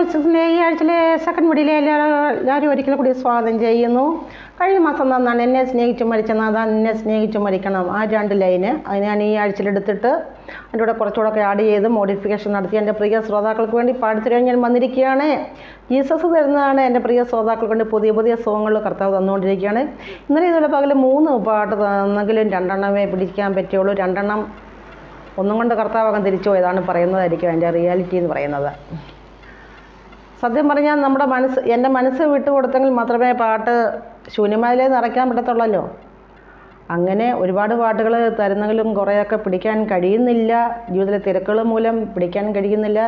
മത്സരത്തിന്റെ ഈ ആഴ്ചയിലെ സെക്കൻഡ് വീഡിയോയിലെ എല്ലാവരും ഒരിക്കലും കൂടി സ്വാഗതം ചെയ്യുന്നു. കഴിഞ്ഞ മാസം തന്നാണ് എന്നെ സ്നേഹിച്ചു മരിച്ച നാഥ എന്നെ സ്നേഹിച്ചു മരിക്കണം. ആ രണ്ട് ലൈന് അത് ഞാൻ ഈ ആഴ്ചയിലെടുത്തിട്ട് അതിന്റെ കൂടെ കുറച്ചുകൂടെ ആഡ് ചെയ്ത് മോഡിഫിക്കേഷൻ നടത്തി. എന്റെ പ്രിയ ശ്രോതാക്കൾക്ക് വേണ്ടി പാടിത്തരാൻ ഞാൻ വന്നിരിക്കുകയാണ്. ജീസസ് തരുന്നതാണ് എന്റെ പ്രിയ ശ്രോതാക്കൾക്ക് വേണ്ടി പുതിയ പുതിയ സോങ്ങുകൾ കർത്താവ് തന്നുകൊണ്ടിരിക്കുകയാണ്. ഇന്നലെ ഇതുപോലെ പകൽ മൂന്ന് പാട്ട് തന്നെങ്കിലും രണ്ടെണ്ണമേ പിടിക്കാൻ പറ്റുള്ളൂ. രണ്ടെണ്ണം ഒന്നും കൊണ്ട് കർത്താവകം തിരിച്ചു പോയതാണ് പറയുന്നതായിരിക്കും. എന്റെ റിയാലിറ്റി എന്ന് പറയുന്നത്. സത്യം പറഞ്ഞാൽ നമ്മുടെ മനസ്സ് എന്റെ മനസ്സ് വിട്ടുകൊടുത്തെങ്കിൽ മാത്രമേ പാട്ട് ശൂന്യമായാലേ നിറയ്ക്കാൻ പറ്റത്തുള്ളല്ലോ. അങ്ങനെ ഒരുപാട് പാട്ടുകൾ തരുന്നെങ്കിലും കുറേയൊക്കെ പിടിക്കാൻ കഴിയുന്നില്ല. ജീവിതത്തിലെ തിരക്കുകൾ മൂലം പിടിക്കാൻ കഴിയുന്നില്ല.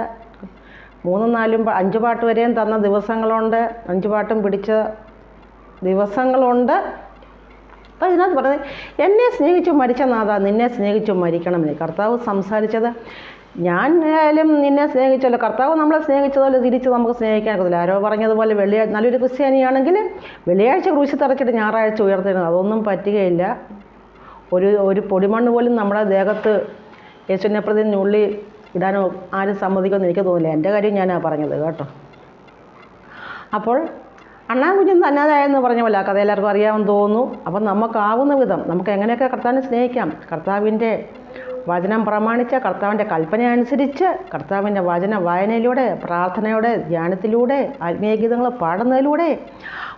മൂന്നും നാലും അഞ്ച് പാട്ട് വരെയും തന്ന ദിവസങ്ങളുണ്ട്. അഞ്ച് പാട്ടും പിടിച്ച ദിവസങ്ങളുണ്ട്. അപ്പോൾ ഇതിനകത്ത് പറഞ്ഞത് എന്നെ സ്നേഹിച്ചു മരിച്ച നാഥ നിന്നെ സ്നേഹിച്ചു മരിക്കണമെന്ന് കർത്താവ് സംസാരിച്ചത്. ഞാൻ ആയാലും നിന്നെ സ്നേഹിച്ചല്ലോ. കർത്താവ് നമ്മളെ സ്നേഹിച്ചതുപോലെ തിരിച്ച് നമുക്ക് സ്നേഹിക്കാൻ ഒക്കത്തില്ല. ആരോ പറഞ്ഞതുപോലെ വെള്ളിയാഴ്ച നല്ലൊരു ക്രിസ്ത്യാനിയാണെങ്കിൽ വെള്ളിയാഴ്ച ക്രൂശി തറച്ചിട്ട് ഞായറാഴ്ച ഉയർത്തിടുന്നത് അതൊന്നും പറ്റുകയില്ല. ഒരു ഒരു പൊടിമണ്ണ് പോലും നമ്മുടെ ദേഹത്ത് യേശുവിനെ പ്രതി ഉള്ളി ഇടാനോ ആരും സമ്മതിക്കുമെന്ന് എനിക്ക് തോന്നില്ല. എന്റെ കാര്യം ഞാനാണ് പറഞ്ഞത് കേട്ടോ. അപ്പോൾ അണ്ണാൻ കുഞ്ഞും തന്നാതായെന്ന് പറഞ്ഞ പോലെ ആ കഥ എല്ലാവർക്കും അറിയാമെന്ന് തോന്നുന്നു. അപ്പം നമുക്കാവുന്ന വിധം നമുക്ക് എങ്ങനെയൊക്കെ കർത്താവിനെ സ്നേഹിക്കാം? കർത്താവിന്റെ വചനം പ്രമാണിച്ച കർത്താവിന്റെ കൽപ്പന അനുസരിച്ച് കർത്താവിന്റെ വചന വായനയിലൂടെ പ്രാർത്ഥനയുടെ ധ്യാനത്തിലൂടെ ആത്മീയ ഗീതങ്ങൾ പാടുന്നതിലൂടെ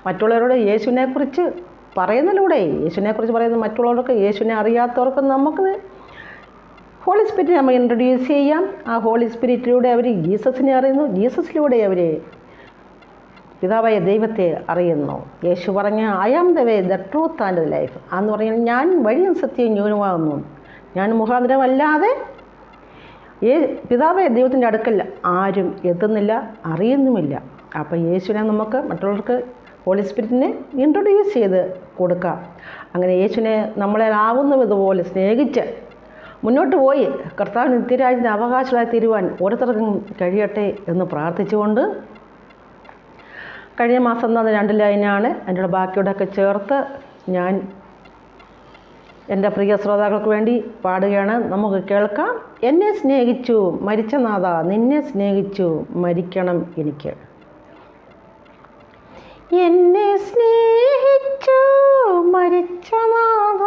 മറ്റുള്ളവരോട് യേശുവിനെക്കുറിച്ച് പറയുന്നതിലൂടെ യേശുവിനെക്കുറിച്ച് പറയുന്നത് മറ്റുള്ളവർക്ക് യേശുവിനെ അറിയാത്തവർക്ക് നമുക്ക് ഹോളി സ്പിരിറ്റ് നമ്മൾ ഇൻട്രൊഡ്യൂസ് ചെയ്യാം. ആ ഹോളി സ്പിരിറ്റിലൂടെ അവർ ജീസസിനെ അറിയുന്നു. ജീസസിലൂടെ അവർ പിതാവായ ദൈവത്തെ അറിയുന്നു. യേശു പറഞ്ഞ I am the way the truth and the life എന്ന് പറഞ്ഞാൽ ഞാൻ വഴിയും സത്യവും ന്യൂനമാകുന്നു ഞാൻ മുഖാന്തരമല്ലാതെ ഏ പിതാവ് ദൈവത്തിന്റെ അടുക്കല്ല. ആരും എത്തുന്നില്ല അറിയുന്നുമില്ല. അപ്പോൾ യേശുവിനെ നമുക്ക് മറ്റുള്ളവർക്ക് ഹോളി സ്പിരിറ്റിനെ ഇൻട്രൊഡ്യൂസ് ചെയ്ത് കൊടുക്കാം. അങ്ങനെ യേശുവിനെ നമ്മളെ ആവുന്ന ഇതുപോലെ സ്നേഹിച്ച് മുന്നോട്ട് പോയി. കർത്താവ് നിത്യരാജിന്റെ അവകാശമായി തീരുവാൻ ഓരോരുത്തർക്കും കഴിയട്ടെ എന്ന് പ്രാർത്ഥിച്ചുകൊണ്ട് കഴിഞ്ഞ മാസം തന്ന രണ്ട് ലൈനാണ്. അതിന്റെ ബാക്കിയോടൊക്കെ ചേർത്ത് ഞാൻ എന്റെ പ്രിയ ശ്രോതാക്കൾക്ക് വേണ്ടി പാടുകയാണ്. നമുക്ക് കേൾക്കാം. എന്നെ സ്നേഹിച്ചു മരിച്ച നാഥ നിന്നെ സ്നേഹിച്ചു മരിക്കണം എനിക്ക്. എന്നെ സ്നേഹിച്ചു മരിച്ച നാഥ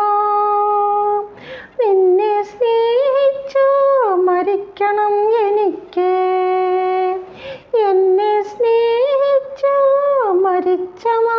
നിന്നെ സ്നേഹിച്ചു മരിക്കണം എനിക്ക്. എന്നെ സ്നേഹിച്ചു മരിച്ച നാഥ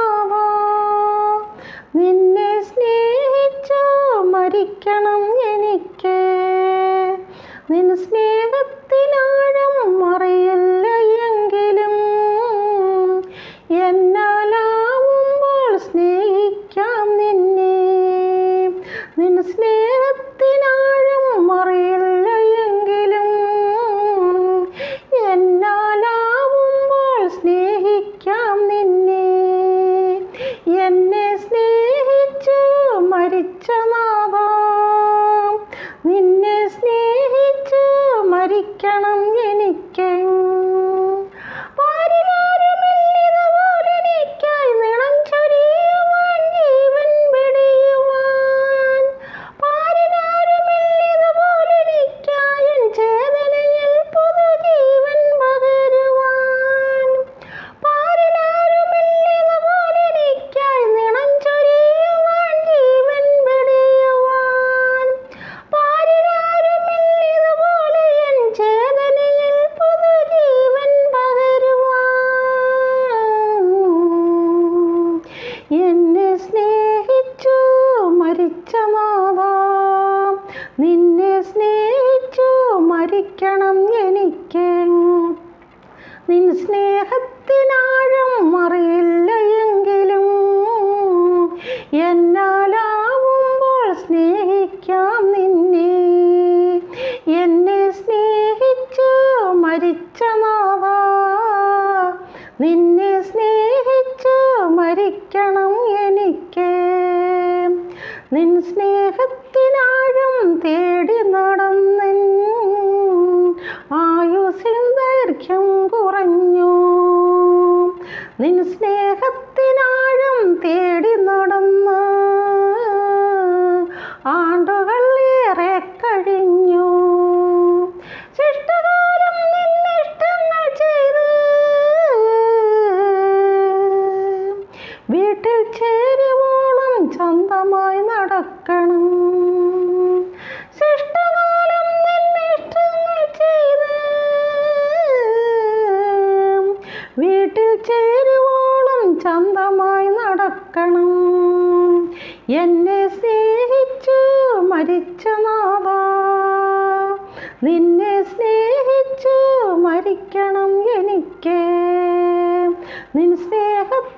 സ്നേഹത്തിനാഴം അറിയില്ല എങ്കിലും എന്നാലാവുമ്പോൾ സ്നേഹിക്കാം നിന്നെ. എന്നെ സ്നേഹിച്ചു മരിച്ച നാഥ എന്നെ സ്നേഹിച്ചു മരിച്ച മാതാം നിന്നെ സ്നേഹിച്ചു മരിക്കണം എനിക്ക്. നിൻ സ്നേഹത്തിനാഴം അറിയില്ല സ്നേഹത്തിനാഴം തേടി നടന്നെൻ. ആയുസിൽ ദൈർഘ്യം കുറഞ്ഞു. നിൻ സ്നേഹത്തിനാഴം തേടി നടന്നു ആണ്ടുകൾ ഏറെ കഴിഞ്ഞു. ശിഷ്ടകാലം നിന്നിഷ്ടങ്ങൾ വീട്ടിൽ ചേരുവോളം ചന്തമായി നടക്ക നടക്കണം എന്നെ സ്നേഹിച്ചു മരിച്ച നാഥ. നിന്നെ സ്നേഹിച്ചു മരിക്കണം എനിക്ക്. നിൻ സ്നേഹത്തിനാഴം